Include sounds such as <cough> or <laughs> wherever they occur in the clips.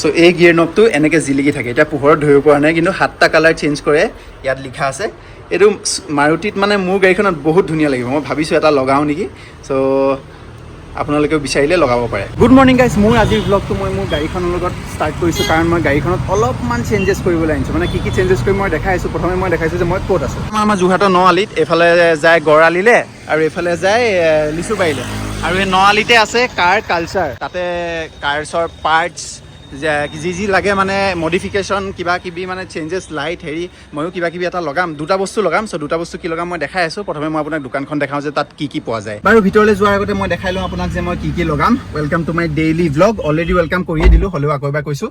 চ' এই গিয়েৰ নবটো এনেকৈ জিলিকি থাকে। এতিয়া পোহৰত ধৰিব পৰা নাই, কিন্তু সাতটা কালাৰ চেঞ্জ কৰে, ইয়াত লিখা আছে। এইটো মাৰুতিত মানে মোৰ গাড়ীখনত বহুত ধুনীয়া লাগিব। মই ভাবিছোঁ এটা লগাওঁ নেকি। চ' আপোনালোকেও বিচাৰিলে লগাব পাৰে। গুড মৰ্ণিং গাইজ মোৰ আজিৰ ব্লগটো মই মোৰ গাড়ীখনৰ লগত ষ্টাৰ্ট কৰিছোঁ কাৰণ মই গাড়ীখনত অলপমান চেঞ্জেছ কৰিবলৈ আনিছোঁ। মানে কি কি চেঞ্জেছ কৰি মই দেখাই আছোঁ। প্ৰথমে মই দেখাইছোঁ যে মই ক'ত আছোঁ। আমাৰ যোৰহাটৰ ন এইফালে যায় গড়আলিলে আৰু এইফালে যায় লিচুবাৰীলে। আৰু এই ন আলিতে আছে কাৰ কালচাৰ তাতে কাৰ্ছৰ পাৰ্টছ যি যি লাগে মানে মডিফিকেশ্যন কিবা কিবি মানে চেঞ্জেছ লাইট হেৰি, ময়ো কিবা কিবি এটা লগাম। দুটা বস্তু লগাম চ' দুটা বস্তু কি লগাম মই দেখাই আছোঁ। প্ৰথমে মই আপোনাক দোকানখন দেখাওঁ যে তাত কি কি পোৱা যায়। বাৰু ভিতৰলৈ যোৱাৰ আগতে মই দেখাই লওঁ আপোনাক যে মই কি কি লগাম। Welcome to my daily vlog already welcome কৰিয়ে দিলোঁ, হ'লেও আকৌ এবাৰ কৈছোঁ।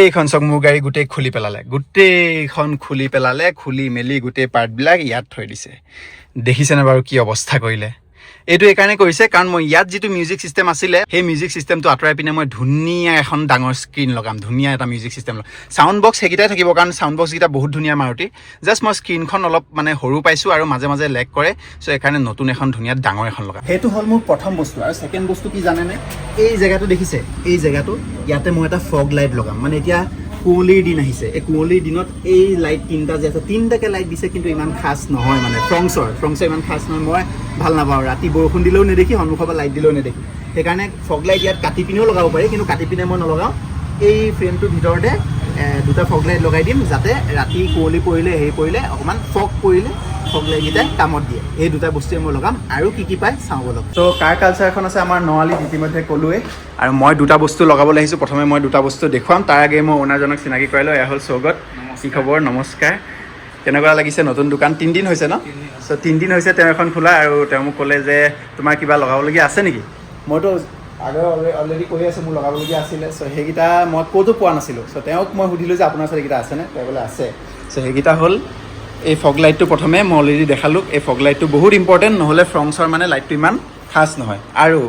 এইখন চাওক মোৰ গাড়ী গোটেই খুলি পেলালে। গোটেইখন খুলি পেলালে, খুলি মেলি গোটেই পাৰ্টবিলাক ইয়াত থৈ দিছে। দেখিছেনে বাৰু কি অৱস্থা কৰিলে? এইটো এইকাৰণে কৰিছে, কাৰণ মই ইয়াত যিটো মিউজিক ছিষ্টেম আছিলে, সেই মিউজিক ছিষ্টেমটো আঁতৰাই পিনে মই ধুনীয়া এখন ডাঙৰ স্ক্ৰীণ লগাম, ধুনীয়া এটা মিউজিক ছিষ্টেম লগাম। চাউণ্ড বক্স সেইকেইটাই থাকিব, কাৰণ চাউণ্ড বক্সকেইটা বহুত ধুনীয়া মাৰুতি। জাষ্ট মই স্ক্ৰীণখন অলপ মানে সৰু পাইছোঁ আৰু মাজে মাজে লেগ কৰে চ' সেইকাৰণে নতুন এখন ধুনীয়া ডাঙৰ এখন লগাম। সেইটো হ'ল মোৰ প্ৰথম বস্তু, আৰু ছেকেণ্ড বস্তু কি জানেনে? এই জেগাটো দেখিছে, এই জেগাটো, ইয়াতে মই এটা ফগ লাইট লগাম। মানে এতিয়া কুঁৱলীৰ দিন আহিছে, এই কুঁৱলীৰ দিনত এই লাইট তিনিটা যে আছে, তিনিটাকে লাইট দিছে, কিন্তু ইমান খাচ নহয় মানে ফ্ৰংছৰ ফ্ৰংছৰ ইমান খাচ নহয়। মই ভালো নাপাওঁ। ৰাতি বৰষুণ দিলেও নেদেখি, সন্মুখৰ পৰা লাইট দিলেও নেদেখি। সেইকাৰণে ফগ লাইট ইয়াত কাটি পিনেও লগাব পাৰি, কিন্তু কাটি পিনে মই নলগাওঁ। এই ফ্ৰেমটোৰ ভিতৰতে দুটা ফগ লাইট লগাই দিম যাতে ৰাতি কুঁৱলী পৰিলে, হেৰি পৰিলে, অকণমান ফগ পৰিলে ফগ লাইটকেইটাই কামত দিয়ে। এই দুটা বস্তুৱে মই লগাম আৰু কি কি পায় চাওঁ বলক। ত' কাৰ কালচাৰখন আছে আমাৰ নআলিত ইতিমধ্যে ক'লোৱে আৰু মই দুটা বস্তু লগাবলৈ আহিছোঁ। প্ৰথমে মই দুটা বস্তু দেখুৱাম। তাৰ আগে মই অ'নাৰজনক চিনাকি কৰাই লওঁ। এয়া হ'ল চৌগত কি খবৰ? নমস্কাৰ। কেনেকুৱা লাগিছে নতুন দোকান। তিনিদিন হৈছে ন? চ' তিনিদিন হৈছে তেওঁ এখন খোলা আৰু তেওঁ মোক ক'লে যে তোমাৰ কিবা লগাবলগীয়া আছে নেকি? মইতো আগৰ অলৰেডি কৈ আছোঁ মোৰ লগাবলগীয়া আছিলে। চ' সেইকেইটা মই ক'তো পোৱা নাছিলোঁ। চ' তেওঁক মই সুধিলোঁ যে আপোনাৰ ওচৰত এইকেইটা আছেনে? তেওঁ বোলে আছে। চ' সেইকেইটা হ'ল এই ফগ লাইটটো প্ৰথমে মই অলৰেডি দেখালোঁ। এই ফগ লাইটটো বহুত ইম্পৰ্টেণ্ট নহ'লে ফ্ৰংছৰ মানে লাইটটো ইমান খাচ নহয়। আৰু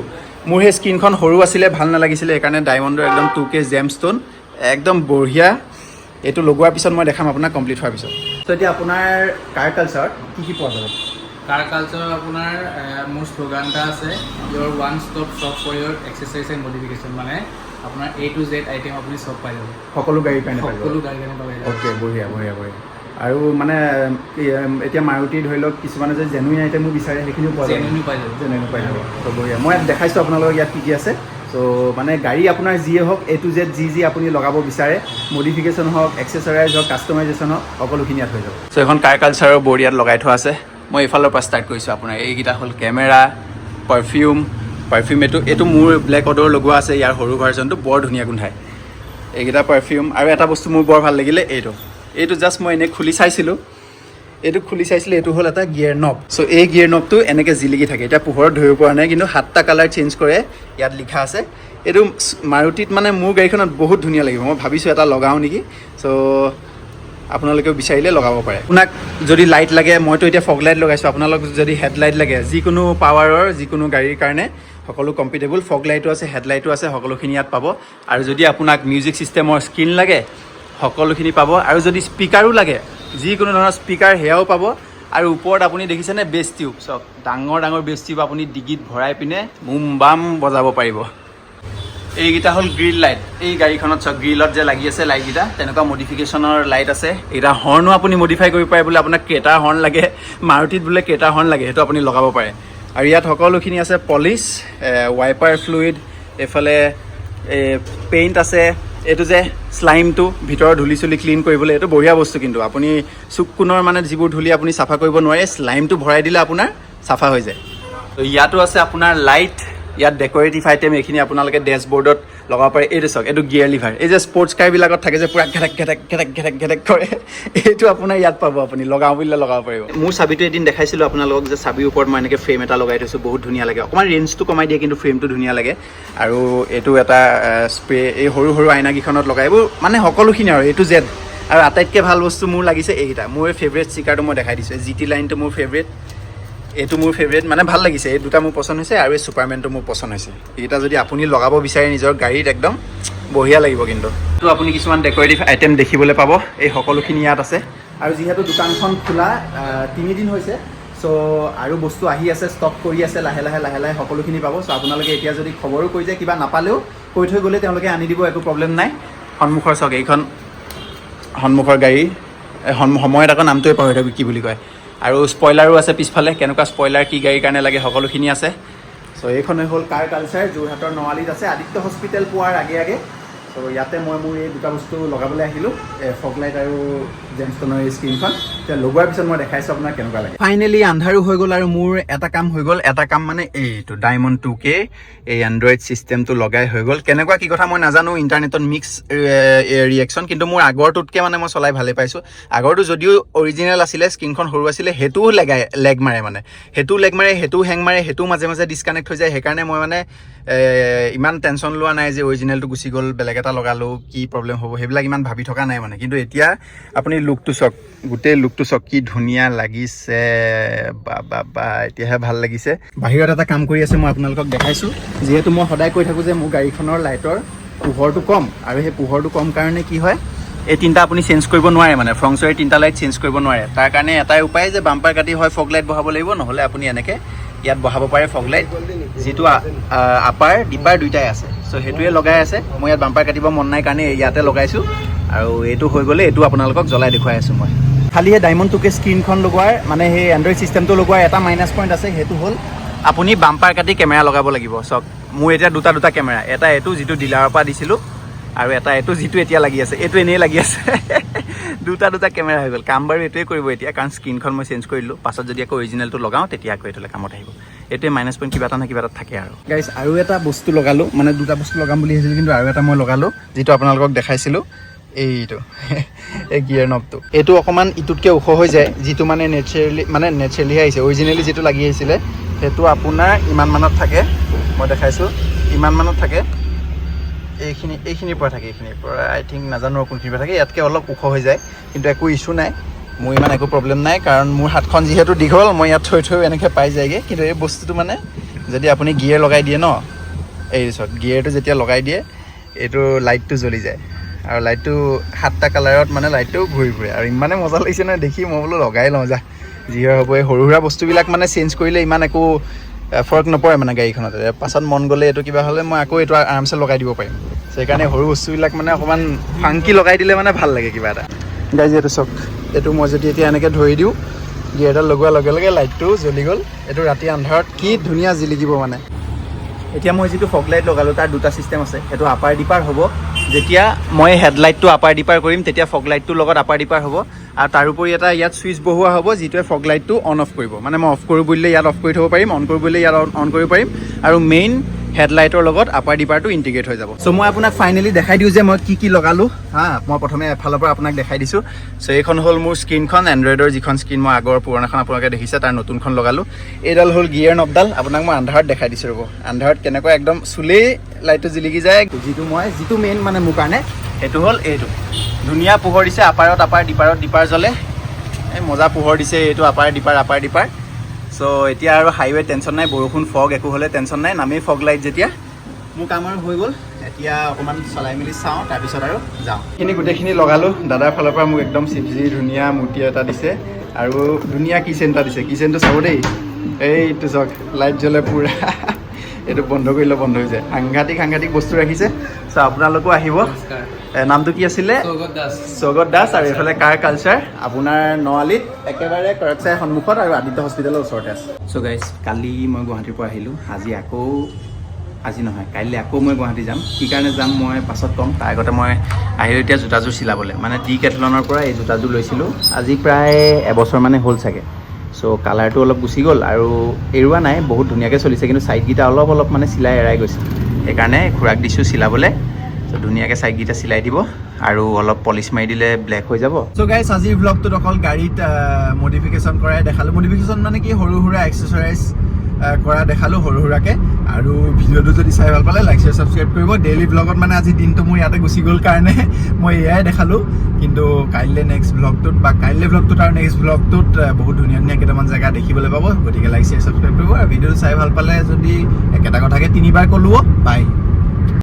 মোৰ সেই স্ক্ৰীণখন সৰু আছিলে ভালো নালাগিছিলে সেইকাৰণে ডায়মণ্ডৰ একদম টু কে জেম ষ্ট'ন একদম বঢ়িয়া। এইটো লগোৱাৰ পিছত মই দেখাম আপোনাক কমপ্লিট হোৱাৰ পিছত। ত' এতিয়া আপোনাৰ কাৰ কালচাৰত কি কি পোৱা যাব? কাৰ কালচাৰৰ আপোনাৰ মোৰ শ্লোগান এটা আছে your one stop shop for your exercise and modification মানে আপোনাৰ এ টু জেড আইটেম আপুনি চব পাই যাব। সকলো গাড়ীৰ কাৰণে যাব। সকলো গাড়ী কাৰণে পাই যাব। অ'কে বঢ়িয়া বঢ়িয়া বঢ়িয়া। আৰু মানে এতিয়া মাৰুতি ধৰি লওক কিছুমানে যে জেনুইন আইটেমো বিচাৰে সেইখিনিও পোৱা যায় জেনুইনো পাই যাব। জেনুইন পাই যাব। ত' বঢ়িয়া। মই দেখাইছোঁ আপোনালোকক ইয়াত কি কি আছে। চ' মানে গাড়ী আপোনাৰ যিয়ে হওক এ টু জেড যি যি আপুনি লগাব বিচাৰে মডিফিকেশ্যন হওক এক্সেচৰাইজ হওক কাষ্টমাইজেশ্যন হওক, সকলোখিনি ইয়াত হৈ যাব। চ' এখন কাৰ কালচাৰৰ বৰ্ড ইয়াত লগাই থোৱা আছে। মই এইফালৰ পৰা ষ্টাৰ্ট কৰিছোঁ আপোনাৰ। এইকেইটা হ'ল কেমেৰা পাৰফিউম পাৰফিউম এইটো এইটো মোৰ ব্লেক অডৰ লগোৱা আছে, ইয়াৰ সৰু ভাৰ্জনটো বৰ ধুনীয়া গোন্ধায়। এইকেইটা পাৰফিউম আৰু এটা বস্তু মোৰ বৰ ভালো লাগিলে, এইটো। এইটো জাষ্ট মই এনেই খুলি চাইছিলোঁ। এইটো খুলি চাইছিলোঁ, এইটো হ'ল এটা গিয়েৰ নব চ' এই গিয়েৰ নবটো এনেকৈ জিলিকি থাকে। এতিয়া পোহৰত ধৰিব পৰা নাই, কিন্তু সাতটা কালাৰ চেঞ্জ কৰে, ইয়াত লিখা আছে। এইটো মাৰুতিত মানে মোৰ গাড়ীখনত বহুত ধুনীয়া লাগিব। মই ভাবিছোঁ এটা লগাওঁ নেকি। চ' আপোনালোকেও বিচাৰিলে লগাব পাৰে। আপোনাক যদি লাইট লাগে, মইতো এতিয়া ফগ লাইট লগাইছোঁ। আপোনালোক যদি হেডলাইট লাগে, যিকোনো পাৱাৰৰ যিকোনো গাড়ীৰ কাৰণে সকলো কম্পিটেবল ফগ লাইটো আছে হেডলাইটো আছে, সকলোখিনি ইয়াত পাব। আৰু যদি আপোনাক মিউজিক ছিষ্টেমৰ স্ক্ৰীণ লাগে, সকলোখিনি পাব। আৰু যদি স্পীকাৰো লাগে যিকোনো ধৰণৰ স্পীকাৰ সেয়াও পাব। আৰু ওপৰত আপুনি দেখিছেনে বেছ টিউব চাওক ডাঙৰ ডাঙৰ বেছ টিউব আপুনি ডিগিত ভৰাই পিনে মুম বাম বজাব পাৰিব। এইকেইটা হ'ল গ্ৰিল লাইট এই গাড়ীখনত চাওক গ্ৰিলত যে লাগি আছে লাইটকেইটা তেনেকুৱা মডিফিকেশ্যনৰ লাইট আছে। এইকেইটা হৰ্ণো আপুনি মডিফাই কৰিব পাৰে বোলে আপোনাক ক্ৰেটাৰ হৰ্ণ লাগে মাৰুতিত বোলে ক্ৰেটাৰ হৰ্ণ লাগে সেইটো আপুনি লগাব পাৰে। আৰু ইয়াত সকলোখিনি আছে পলিচ ৱাইপাৰ ফ্লুইড এইফালে পেইণ্ট আছে এইটো যে শ্লাইমটো ভিতৰৰ ধূলি চুলি ক্লিন কৰিবলৈ, এইটো বঢ়িয়া বস্তু কিন্তু। আপুনি চুক কোণৰ মানে যিবোৰ ধূলি আপুনি চাফা কৰিব নোৱাৰে শ্লাইমটো ভৰাই দিলে আপোনাৰ চাফা হৈ যায়। ইয়াতো আছে আপোনাৰ লাইট ইয়াত ডেক'ৰেটিভ আইটেম এইখিনি আপোনালোকে ডেছবৰ্ডত লগাব পাৰে এইটো চাওক এইটো গিয়াৰ লিভাৰ এই যে স্পৰ্টছ কাৰবিলাকত থাকে যে পূৰা ঘেটেক ঘেটেক ঘেটেক ঘেটেক ঘেটেক কৰে এইটো আপোনাৰ ইয়াত পাব আপুনি লগাওঁ বুলিলে লগাব পাৰিব। মোৰ চাবিটো এদিন দেখাইছিলোঁ আপোনালোকক যে চাবিৰ ওপৰত মই এনেকৈ ফ্ৰেম এটা লগাই থৈছোঁ বহুত ধুনীয়া লাগে। অকণমান ৰেঞ্জটো কমাই দিয়ে কিন্তু ফ্ৰেমটো ধুনীয়া লাগে। আৰু এইটো এটা স্প্ৰে এই সৰু সৰু আইনাকেইখনত লগাই এইবোৰ মানে সকলোখিনি আৰু এইটো জেড আৰু আটাইতকৈ ভালো বস্তু মোৰ লাগিছে এইকেইটা। মোৰ ফেভৰেট ষ্টিকাৰটো মই দেখাই দিছোঁ জি টি লাইনটো মোৰ ফেভৰেট এইটো মোৰ ফেভৰেট মানে ভাল লাগিছে। এই দুটা মোৰ পচন্দ হৈছে আৰু এই ছুপাৰমেনটো মোৰ পচন্দ হৈছে। এইকেইটা যদি আপুনি লগাব বিচাৰে নিজৰ গাড়ীত একদম বঢ়িয়া লাগিব কিন্তু। এইটো আপুনি কিছুমান ডেক'ৰেটিভ আইটেম দেখিবলৈ পাব। এই সকলোখিনি ইয়াত আছে। আৰু যিহেতু দোকানখন খোলা তিনিদিন হৈছে চ' আৰু বস্তু আহি আছে ষ্টক কৰি আছে লাহে লাহে লাহে লাহে সকলোখিনি পাব। চ' আপোনালোকে এতিয়া যদি খবৰো কৈ যায় কিবা নাপালেও কৈ থৈ গ'লে তেওঁলোকে আনি দিব একো প্ৰব্লেম নাই। সন্মুখৰ চাওক এইখন সন্মুখৰ গাড়ী সময়ত আকৌ নামটোৱে পাহৰি থাকোঁ কি বুলি কয়। আৰু স্পইলাৰো আছে পিছফালে, কেনেকুৱা স্পইলাৰ কি গাড়ীৰ কাৰণে লাগে, সকলোখিনি আছে। চ' এইখনে হ'ল কাৰ কালচাৰ যোৰহাটৰ নৱালীত আছে আদিত্য হস্পিটেল পোৱাৰ আগে আগে। চ' ইয়াতে মই মোৰ এই দুটা বস্তু লগাবলৈ আহিলোঁ ফগ লাইট আৰু জেমষ্টনৰ এই স্ক্ৰীণখন এতিয়া লগোৱাৰ পিছত মই দেখাইছোঁ আপোনাক কেনেকুৱা লাগে। ফাইনেলি আন্ধাৰো হৈ গ'ল আৰু মোৰ এটা কাম হৈ গ'ল, এটা কাম মানে এইটো ডায়মণ্ড টু কে এই এণ্ড্ৰইড ছিষ্টেমটো লগাই হৈ গ'ল। কেনেকুৱা কি কথা মই নাজানো ইণ্টাৰনেটত মিক্স ৰিয়েকশ্যন কিন্তু মোৰ আগৰটোতকৈ মানে মই চলাই ভালেই পাইছোঁ। আগৰটো যদিও অৰিজিনেল আছিলে স্ক্ৰীণখন সৰু আছিলে, সেইটোও লেগাই লেগ মাৰে মানে। সেইটোও লেগ মাৰে, সেইটোও হেং মাৰে, সেইটোও মাজে মাজে ডিছকানেক্ট হৈ যায়। সেইকাৰণে মই মানে ইমান টেনশ্যন লোৱা নাই যে অৰিজিনেলটো গুচি গ'ল, বেলেগ এটা লগালোঁ, কি প্ৰব্লেম হ'ব, সেইবিলাক ইমান ভাবি থকা নাই মানে। কিন্তু এতিয়া, আপুনি লুকটো চাওক, গোটেই লুকটো চাওক কি ধুনীয়া লাগিছে। বা বা বা এতিয়াহে ভাল লাগিছে। বাহিৰত এটা কাম কৰি আছে মই আপোনালোকক দেখাইছোঁ। যিহেতু মই সদায় কৈ থাকোঁ যে মোৰ গাড়ীখনৰ লাইটৰ পোহৰটো কম। আৰু সেই পোহৰটো কম কাৰণে কি হয় এই তিনিটা আপুনি চেঞ্জ কৰিব নোৱাৰে মানে ফ্ৰং চৰি তিনিটা লাইট চেঞ্জ কৰিব নোৱাৰে। তাৰ কাৰণে এটাই উপায় যে বাম্পাৰ কাটি হয় ফগ লাইট বহাব লাগিব নহ'লে আপুনি এনেকৈ ইয়াত বহাব পাৰে ফগ লাইট। যিটো আপাৰ ডিপাৰ দুইটাই আছে। চ' সেইটোৱে লগাই আছে। মই ইয়াত বাম্পাৰ কাটিব মন নাই কাৰণে ইয়াতে লগাইছোঁ। আৰু এইটো হৈ গ'লে এইটো আপোনালোকক জ্বলাই দেখুৱাই আছোঁ মই। খালি এই ডায়মণ্ড টুকে স্ক্ৰীণখন লগোৱাৰ মানে সেই এণ্ড্ৰইড ছিষ্টেমটো লগোৱাৰ এটা মাইনাছ পইণ্ট আছে, সেইটো হ'ল আপুনি বাম্পাৰ কাটি কেমেৰা লগাব লাগিব। চাওক, মোৰ এতিয়া দুটা দুটা কেমেৰা এটা এইটো যিটো ডিলাৰৰ পৰা দিছিলোঁ আৰু এটা এইটো যিটো এতিয়া লাগি আছে, এইটো এনেই লাগি আছে। <laughs> দুটা দুটা কেমেৰা হৈ গ'ল। কাম বাৰু এইটোৱে কৰিব এতিয়া, কাৰণ স্ক্ৰীণখন মই চেঞ্জ কৰি দিলোঁ। পাছত যদি আকৌ অৰিজিনেলটো লগাওঁ, তেতিয়া আকৌ এইটোলৈ কামত আহিব। এইটোৱে মাইনাছ পইণ্ট কিবা এটা নহয় কিবা এটা থাকে আৰু। গাইজ আৰু এটা বস্তু লগালোঁ মানে দুটা বস্তু লগাম বুলি ভাবিছিলোঁ, কিন্তু আৰু এটা মই লগালোঁ, যিটো আপোনালোকক দেখাইছিলোঁ। এইটো। এই গিয়েৰ নবটো এইটো অকণমান ইটোতকৈ ওখ হৈ যায়, যিটো মানে নেচাৰেলি মানে নেচাৰেলিহে আহিছে। অৰিজিনেলি যিটো লাগি আহিছিলে, সেইটো আপোনাৰ ইমান মানত থাকে। মই দেখাইছোঁ। ইমান মানত থাকে। এইখিনি এইখিনিৰ পৰা থাকে, এইখিনিৰ পৰা আই থিংক নাজানো কোনখিনিৰ পৰা থাকে। ইয়াতকৈ অলপ ওখ হৈ যায়, কিন্তু একো ইছ্যু নাই। মোৰ ইমান একো প্ৰব্লেম নাই, কাৰণ মোৰ হাতখন যিহেতু দীঘল, মই ইয়াত থৈ থৈ এনেকৈ পাই যায়গৈ। কিন্তু এই বস্তুটো মানে যদি আপুনি গিয়েৰ লগাই দিয়ে ন, এই গিয়েৰটো যেতিয়া লগাই দিয়ে, এইটো লাইটটো জ্বলি যায়। আৰু লাইটটো সাতটা কালাৰত মানে লাইটটো ঘূৰি ফুৰে। আৰু ইমানে মজা লাগিছে নহয় দেখি মই বোলো লগাই লওঁ যা। যি হয় হ'ব এই সৰু সুৰা বস্তুবিলাক মানে চেঞ্জ কৰিলে ইমান একো ফৰক নপৰে মানে গাড়ীখনত। পাছত মন গ'লে এইটো কিবা হ'লে মই আকৌ এইটো আৰামছে লগাই দিব পাৰিম। সেইকাৰণে সৰু বস্তুবিলাক মানে অকণমান ফাংকি লগাই দিলে মানে ভাল লাগে কিবা এটা। গাড়ী যিহেতু চাওক। এইটো মই যদি এতিয়া এনেকৈ ধৰি দিওঁ গিয়েৰডাল লগোৱাৰ লগে লগে লাইটটো জ্বলি গ'ল। এইটো ৰাতি আন্ধাৰত কি ধুনীয়া জিলিকিব মানে। এতিয়া মই যিটো ফগ লাইট লগালোঁ তাৰ দুটা ছিষ্টেম আছে। সেইটো আপাৰ ডিপাৰ হ'ব। যেতিয়া মই হেডলাইটটো আপাৰ ডিপাৰ কৰিম, তেতিয়া ফগ লাইটটোৰ লগত আপাৰ ডিপাৰ হ'ব। আৰু তাৰোপৰি এটা ইয়াত ছুইচ বহোৱা হ'ব, যিটোৱে ফগ লাইটটো অন অফ কৰিব। মানে মই অফ কৰোঁ বুলিলে ইয়াত অফ কৰি থ'ব পাৰিম অন কৰোঁ বুলিলে ইয়াত অন কৰিব পাৰিম। আৰু মেইন হেডলাইটৰ লগত আপাৰ ডিপাৰটো ইণ্টিগ্ৰেট হৈ যাব। চ' মই আপোনাক ফাইনেলি দেখাই দিওঁ যে মই কি কি লগালোঁ। হা, মই প্ৰথমে এফালৰ পৰা আপোনাক দেখাই দিছোঁ। চ' এইখন হ'ল মোৰ স্ক্ৰীণখন এণ্ড্ৰইডৰ যিখন স্ক্ৰীণ মই আগৰ পুৰণাখন আপোনালোকে দেখিছে, তাৰ নতুনখন লগালোঁ। এইডাল হ'ল গিয়েৰ নবডাল আপোনাক মই আন্ধাৰত দেখাই দিছোঁ ৰ'ব। আন্ধাৰত কেনেকুৱা একদম চুলেই লাইটটো জিলিকি যায়। যিটো মই, যিটো মেইন মানে মোৰ কাৰণে, সেইটো হ'ল এইটো। ধুনীয়া পোহৰ দিছে, আপাৰত আপাৰ, ডিপাৰত ডিপাৰ জ্বলে। এই মজা পোহৰ দিছে এইটো, আপাৰ, ডিপাৰ আপাৰ, ডিপাৰ। চ' এতিয়া আৰু হাইৱে টেনশ্যন নাই, বৰষুণ ফগ একো হ'লে টেনশ্যন নাই, নামেই ফগ লাইট যেতিয়া। মোৰ কাম আৰু হৈ গ'ল, এতিয়া অকণমান চলাই মেলি চাওঁ, তাৰপিছত আৰু যাওঁ। এইখিনি গোটেইখিনি লগালোঁ, দাদাৰ ফালৰ পৰা মোক একদম চিপজি, ধুনীয়া মূৰ্তি এটা দিছে, আৰু ধুনীয়া কিচেন এটা দিছে। কিচেনটো চাব দেই। এইটো চাওক লাইট জ্বলে পূৰা। <laughs> এইটো বন্ধ কৰিলে বন্ধ হৈ যায়। সাংঘাতিক সাংঘাতিক বস্তু ৰাখিছে। চ' আপোনালোকো আহিব। নামটো কি আছিলে? স্বগত দাস। আৰু এইফালে কাৰ কালচাৰ আপোনাৰ নআলিত একেবাৰে কৰকচাই সন্মুখত আৰু আদিত্য হস্পিটেলৰ ওচৰতে আছে। চ' গাইজ কালি মই গুৱাহাটীৰ পৰা আহিলোঁ। আজি আকৌ আজি নহয় কাইলৈ আকৌ মই গুৱাহাটী যাম। কি কাৰণে যাম মই পাছত ক'ম। তাৰ আগতে মই আহিলোঁ এতিয়া জোতাযোৰ চিলাবলৈ। মানে ডি কেথলনৰ পৰা এই জোতাযোৰ লৈছিলোঁ। আজি প্ৰায় এবছৰ মানে হ'ল চাগে। চ' কালাৰটো অলপ গুচি গ'ল আৰু এৰুৱা নাই, বহুত ধুনীয়াকৈ চলিছে, কিন্তু ছাইডকেইটা অলপ অলপ মানে চিলাই এৰাই গৈছে। সেইকাৰণে খুৰাক দিছোঁ চিলাবলৈ। চ' ধুনীয়াকৈ ছাইডকেইটা চিলাই দিব আৰু অলপ পলিচ মাৰি দিলে ব্লেক হৈ যাব। চ' গাইছ আজিৰ ব্লগটোত অকল গাড়ীত মডিফিকেশ্যন কৰাই দেখালোঁ। মডিফিকেশ্যন মানে কি? সৰু সুৰা এক্সেচাৰাইজ কৰা দেখালোঁ সৰু সুৰাকৈ। আৰু ভিডিঅ'টো যদি চাই ভালো পালে লাইক শ্বেয়াৰ ছাবস্ক্ৰাইব কৰিব। ডেইলি ব্লগত মানে আজি দিনটো মোৰ ইয়াতে গুচি গ'ল কাৰণে <laughs> মই এয়াই দেখালোঁ। কিন্তু কাইলৈ নেক্সট ব্লগটোত বা কাইলৈ ব্লগটোত আৰু নেক্সট ব্লগটোত বহুত ধুনীয়া ধুনীয়া কেইটামান জেগা দেখিবলৈ পাব। গতিকে লাইক শ্বেয়াৰ ছাবস্ক্ৰাইব কৰিব। আৰু ভিডিঅ'টো চাই ভালো পালে যদি একেটা কথাকে তিনিবাৰ ক'লোঁ বাই